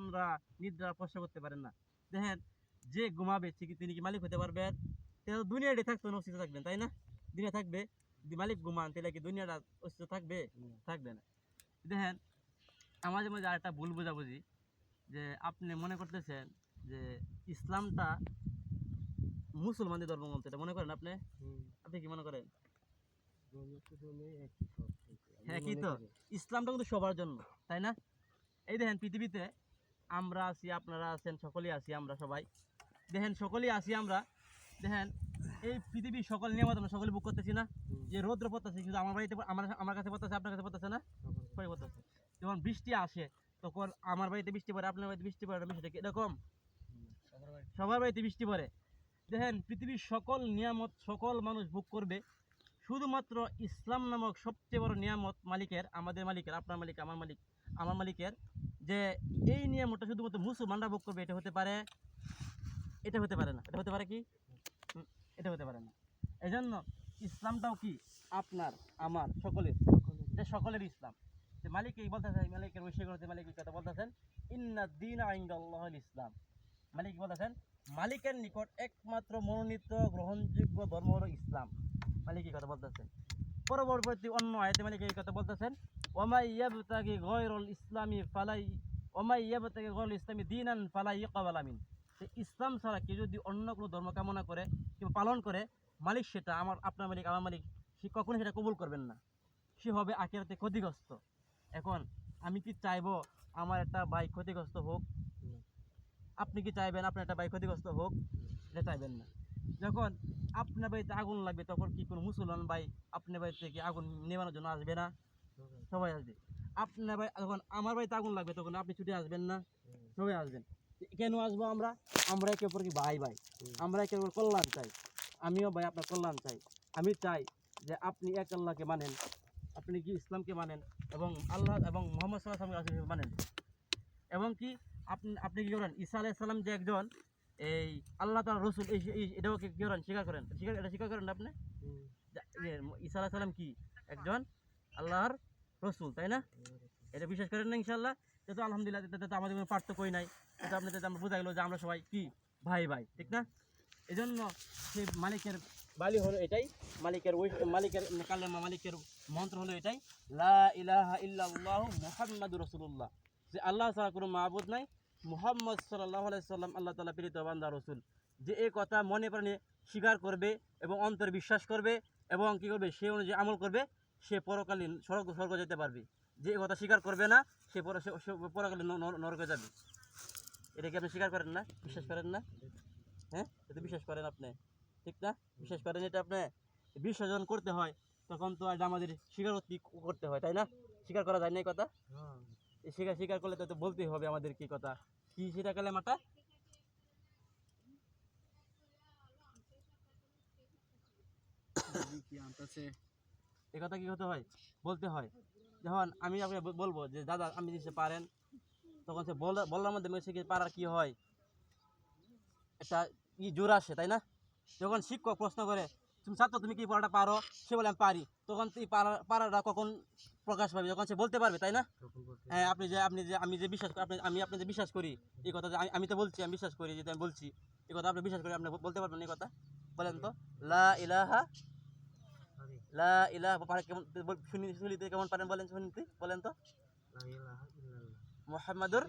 তন্দ্রা নিদ্রা স্পর্শ করতে পারেন না। দেখেন যে ঘুমাবে সে কি তিনি কি মালিক হতে পারবেন তাহলে দুনিয়াটি থাকতো অস্তিত্ব থাকবেন তাই না? দুনিয়া থাকবে যদি মালিক ঘুমান তাহলে কি দুনিয়াটা অস্তিত্ব থাকবে? থাকবে না। দেখেন আমাদের মধ্যে আরেকটা ভুল বোঝাবুঝি যে আপনি মনে করতেছেন যে ইসলামটা মুসলমানদের ধর্মগ্রন্থ এটা মনে করেন আপনি? আপনি কি মনে করেন? হ্যাঁ কি তো। ইসলামটা কিন্তু সবার জন্য তাই না? এই দেখেন পৃথিবীতে আমরা আছি, আপনারা আছেন, সকলেই আছি আমরা সবাই। দেখেন, সকলেই আছি আমরা। দেখেন, এই পৃথিবীর সকল নিয়ামত আমরা সকলে বুক করতেছি না। যে রৌদ্র পড়তেছে, কিন্তু আমার বাড়িতে, আমার আমার কাছে পড়তেছে, আপনার কাছে পড়তেছে না? সবাই পড়তেছে। যখন বৃষ্টি আসে, তখন আমার বাড়িতে বৃষ্টি পড়ে, আপনার বাড়িতে বৃষ্টি পড়ে বিষয়টা এরকম? সবার বাড়িতে বৃষ্টি পড়ে। দেখেন, পৃথিবীর সকল নিয়ামত, সকল মানুষ ভোগ করবে। শুধুমাত্র ইসলাম নামক সবচেয়ে বড় নিয়ামত মালিকের, আমাদের মালিকের, আপনার মালিক, আমার মালিক, আমার মালিকের যে এই নিয়ামতটা শুধুমাত্র মুসলমানরা ভোগ করবে, এটা হতে পারে, এটা হতে পারে না। এটা হতে পারে কি? এটা হতে পারে না। এই জন্য ইসলামটাও কি? আপনার, আমার, সকলের। এটা সকলের ইসলাম। যে মালিক এই বলতেছেন মালিকের ঐশী করতে মালিক এই কথা বলতেছেন, ইন্না দিন আইন্দাল্লাহ ইসলাম। মালিক বলতেছেন, মালিকের নিকট একমাত্র মনোনীত, গ্রহণযোগ্য ধর্ম হলো ইসলাম। মালিক এই কথা বলতেছেন। পরবর্তী অন্য আয়তে মালিক এই কথা বলতেছেন ওমাই ইয়াবতাগি গয়রুল ইসলামী ফালাই ওমাই ইয়াবতাগি গয়রুল ইসলামী দিনান ফালাই ইকাবাল আমিন তো ইসলাম ছাড়া কেউ যদি অন্য কোনো ধর্ম কামনা করে কিংবা পালন করে, মালিক সেটা আমার, আপনার মালিক, আমার মালিক, সে কখনো সেটা কবুল করবেন না। সে হবে আখেরাতে ক্ষতিগ্রস্ত। এখন আমি কি চাইব আমার একটা ভাই ক্ষতিগ্রস্ত হোক? আপনি কি চাইবেন আপনার একটা ভাই ক্ষতিগ্রস্ত হোক? এটা চাইবেন না। যখন আপনার বাড়িতে আগুন লাগবে, তখন কি কোনো মুসলমান ভাই আপনার বাড়িতে কি আগুন নেবানোর জন্য আসবে না? সবাই আসবে। আপনার ভাই যখন আমার বাড়িতে আগুন লাগবে তখন আপনি ছুটে আসবেন না? সবাই আসবেন। কেন আসব আমরা? আমরা একে অপরকে ভাই ভাই। আমরা একে অপর কল্যাণ চাই। আমিও ভাই আপনার কল্যাণ চাই। আমি চাই যে আপনি এক আল্লাহকে মানেন আপনি কি ইসলামকে মানেন এবং আল্লাহ এবং মোহাম্মদ সাল্লাহ আসলামকে মানেন। এবং কি আপনি আপনি কি করেন? ঈসা আলাইহিস সালাম যে একজন এই আল্লাহ তাআলা রসুল এই এটাও কি করেন? স্বীকার করেন। স্বীকার এটা স্বীকার করেন আপনি? ঈসা আলাইহিস সালাম কি? একজন আল্লাহর রসুল, তাই না? এটা বিশ্বাস করেন না ইনশাল্লাহ তো আলহামদুলিল্লাহ তো আমাদের কোনো পার্থক্যই নাই। এটা আপনাদের আমরা বোঝা গেলো যে আমরা সবাই কি? ভাই ভাই, ঠিক না? এই জন্য সেই মালিকের বালি হলো এটাই। মালিকের ওই মালিকের কালেমা, মালিকের মন্ত্র হলো এটাই। লা ইলাহা ইল্লাল্লাহু মুহাম্মাদুর রাসূলুল্লাহ। যে আল্লাহ ছাড়া কোনো মাহবুদ নাই। মুহাম্মদ আলাইহি সাল্লাম আল্লাহ তাআলা প্রেরিত বান্দা রাসূল। যে এই কথা মনে প্রাণে স্বীকার করবে এবং অন্তরে বিশ্বাস করবে এবং কি করবে? সে অনুযায়ী আমল করবে। সে পরকালীন স্বর্গ স্বর্গ যেতে পারবে। যে কথা স্বীকার করবে না, সে পর, সে সে পরকালীন নরকে যাবে। এটা কি আপনি স্বীকার করেন না? বিশ্বাস করেন না? হ্যাঁ? এটা বিশ্বাস করেন আপনি। ঠিক না? বিশ্বাস করেন এটা আপনি। যখন করতে হয়, তখন তো এটা আমাদের স্বীকারোক্তি করতে হয়, তাই না? স্বীকার করা যায় না এই কথা? স্বীকার স্বীকার করলে তো বলতেই হবে আমাদের কি কথা। কি সেটা কালেমাটা এই কথা কি হতে হয়? বলতে হয়। যখন আমি আপনাকে বলব যে দাদা আমি যদি পারেন তখন সে বল বলার মধ্যে সে পারার কি হয়? একটা ই জোর আসে তাই না? যখন শিক্ষক প্রশ্ন করে তুমি ছাত্র তুমি কি পড়াটা পারো? সে বলে আমি পারি। তখন পারা পারাটা কখন প্রকাশ পাবে? যখন সে বলতে পারবে তাই না? হ্যাঁ আপনি যে আপনি যে আমি যে বিশ্বাস আপনি আমি আপনি যে বিশ্বাস করি এই কথা যে আমি- আমি তো বলছি আমি বিশ্বাস করি যে আমি বলছি এই কথা আপনি বিশ্বাস করি আপনি বলতে পারবেন এই কথা? বলেন তো। লা ইলাহা লা ইলাহা পারে কেমন শুনি শুনিতে কেমন পারেন বলেন শুনিতে বলেন তো। মুহাম্মাদুর